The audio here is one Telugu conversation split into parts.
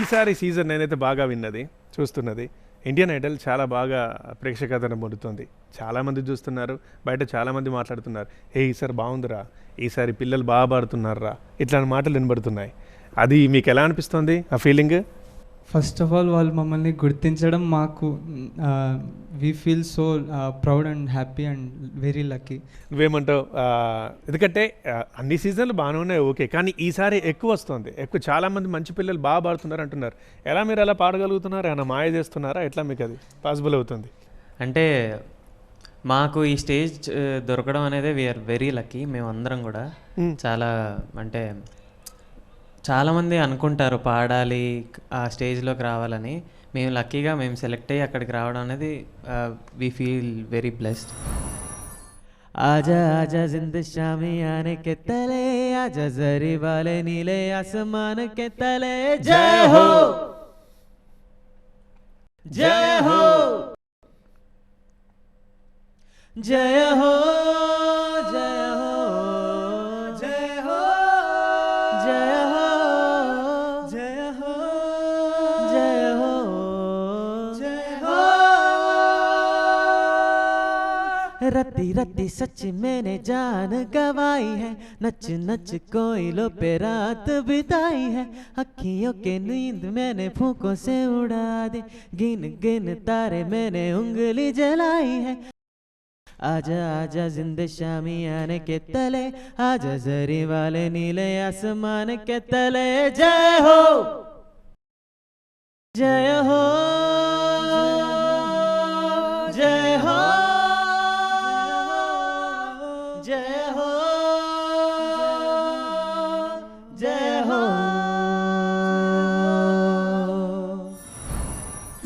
ఈసారి సీజన్ నేనైతే బాగా విన్నది చూస్తున్నది. ఇండియన్ ఐడల్ చాలా బాగా ప్రేక్షకాదరణ పొందుతుంది. చాలామంది చూస్తున్నారు బయట చాలామంది మాట్లాడుతున్నారు. ఏ ఈసారి బాగుందిరా ఈసారి పిల్లలు బాగా పాడుతున్నారా ఇట్లాంటి మాటలు వినబడుతున్నాయి. అది మీకు ఎలా అనిపిస్తుంది ఆ ఫీలింగ్ ఫస్ట్ ఆఫ్ ఆల్ వాళ్ళు మమ్మల్ని గుర్తించడం మాకు we feel so proud and happy and very lucky నువ్వేమంటావు? ఎందుకంటే అన్ని సీజన్లు బాగానే ఉన్నాయి ఓకే. కానీ ఈసారి ఎక్కువ వస్తుంది. ఎక్కువ చాలామంది మంచి పిల్లలు బాగా పాడుతున్నారు అంటున్నారు. ఎలా మీరు ఎలా పాడగలుగుతున్నారు? ఏమైనా మాయ చేస్తున్నారా? ఎట్లా మీకు అది పాసిబుల్ అవుతుంది? అంటే మాకు ఈ స్టేజ్ దొరకడం అనేది వీఆర్ వెరీ లక్కీ మేమందరం కూడా చాలా అంటే చాలామంది అనుకుంటారు పాడాలి ఆ స్టేజ్లోకి రావాలని. మేము లక్కీగా మేము సెలెక్ట్ అయ్యి అక్కడికి రావడం అనేది వి ఫీల్ వెరీ బ్లెస్డ్ ఆజా ఆజా జిందశామి ఆనే కెత్తలే ఆజా జరి వాలే నీలే ఆసమాన్ కెత్తలే జై హో! జై హో! జయ హో! रत्ती रत्ती सच मैंने जान गवाई है। नच नच कोयलों पे रात बिताई है। अखियों के नींद मैंने फूकों से उड़ा दी। गिन गिन तारे मैंने उंगली जलाई है। आजा आजा जिंद शामी आने के तले। आजा जरी वाले नीले आसमान के तले। जय हो! जय हो! जय हो जय हो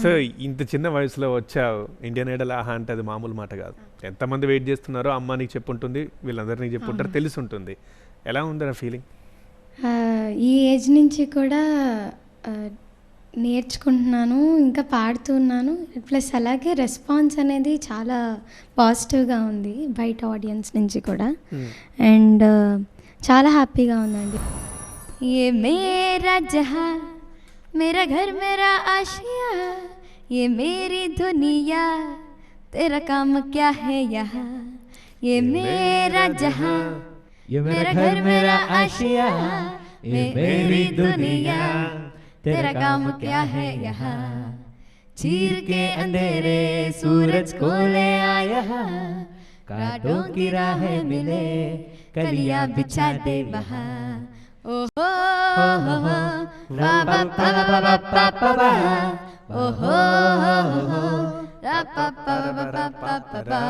సో ఇంత చిన్న వయసులో వచ్చావు ఇండియన్ ఐడల్ ఆహా అంటే అది మామూలు మాట కాదు ఎంతమంది వెయిట్ చేస్తున్నారో అమ్మ నీకు చెప్పుంటుంది వీళ్ళందరినీ చెప్పుంటారు తెలిసి ఉంటుంది ఎలా ఉంది ఆ ఫీలింగ్ ఆ, ఈ ఏజ్ నుంచి కూడా ఆ, నేర్చుకుంటున్నాను ఇంకా పాడుతున్నాను ప్లస్ అలాగే రెస్పాన్స్ అనేది చాలా పాజిటివ్గా ఉంది బయట ఆడియన్స్ నుంచి కూడా అండ్ చాలా హ్యాపీగా ఉందండి ये मेरा जहाँ मेरा घर मेरा आशिया ये मेरी दुनिया तेरा काम क्या है यहाँ ये मेरा जहाँ ये मेरा घर मेरा आशिया ये मेरी दुनिया तेरा काम क्या है यहाँ? चीर के अंधेरे सूरज को ले आया। कांटों की राह मिले कलिया बिछा दे वहाँ। ओहो हो हो रा पा पा पा पा पा पा पा। ओहो हो हो रा पा पा पा पा पा पा।